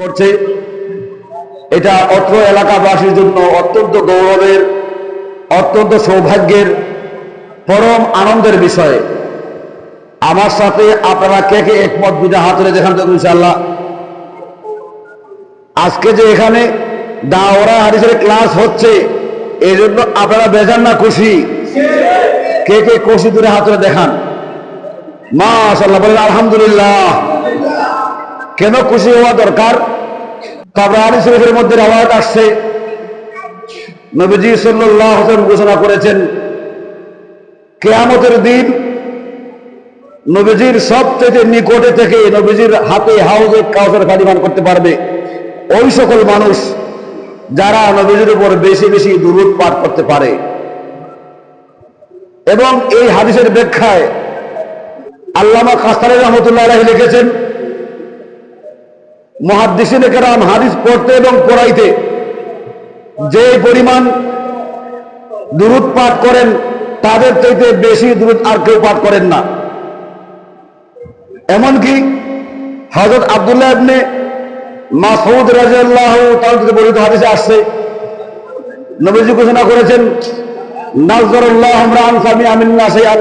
করছে। এটা অত্র এলাকাবাসীর জন্য অত্যন্ত গৌরবের, অত্যন্ত সৌভাগ্যের, পরম আনন্দের বিষয়। আমার সাথে আপনারা কে কে একমত বুঝে হাতরে দেখান তো ইনশাল্লাহ আজকে যে এখানে দাওরা হাদিসের ক্লাস হচ্ছে এই জন্য আপনারা বেজান না খুশি। কে কে খুশি দূরে হাতরে দেখান। মাশাল্লাহ বলেন আলহামদুলিল্লাহ। কেন খুশি হওয়া দরকার? কাবরানি শরীফের মধ্যে রাওয়াত আসছে। নবীজি আলাইহি ওয়াসাল্লাম ঘোষণা করেছেন, কেয়ামতের দিন নবীজির সবচেয়ে নিকটে থেকে নবীজির হাতে হাউজে কাউসার খালিমান করতে পারবে। ওই সকল মানুষ যারা নবীজির উপর বেশি বেশি দুরুদ পাঠ করতে পারে। এবং এই হাদিসের ব্যাখ্যায় আল্লামা খাস্তানি রহমতুল্লাহ লিখেছেন মহাদ্দিসিন কেরাম হাদিস পড়তে এবং পড়াইতে যে পরিমাণ দুরুদ পাঠ করেন, তাদের চাইতে বেশি দুরুদ আর কেউ পাঠ করেন না। এমনকি হজরত আবদুল্লাহ ইবনে মাসউদ রাদিয়াল্লাহু তাআলা বর্ণিত হাদিসে আসছে, নবীজি ঘোষণা করেছেন নাজরাল্লাহু আমরান সামিআ মিন্না শাইআন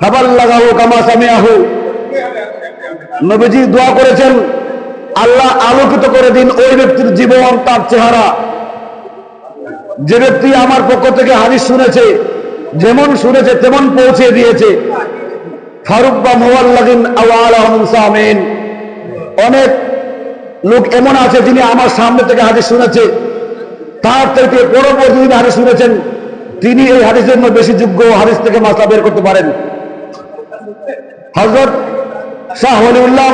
ফাবাল্লাগাহু কামা সামিআহু। নবীজি দোয়া করেছেন আল্লাহ আলোকিত করে দিন ওই ব্যক্তির জীবন, তার চেহারা। যে ব্যক্তি আমার পক্ষ থেকে হাদিস শুনেছে, যেমন শুনেছে, তেমন পৌঁছে দিয়েছে। ফারুক বা মোয়াল্লাদিন আমিন। অনেক লোক এমন আছে যিনি আমার সামনে থেকে হাদিস শুনেছে। তার থেকে পরবর্তী দিন হাদিস শুনেছেন, তিনি এই হাদিসের জন্য বেশি যোগ্য হাদিস থেকে মাসলা বের করতে পারেন। হজরত শাহ হলিউল্লাহ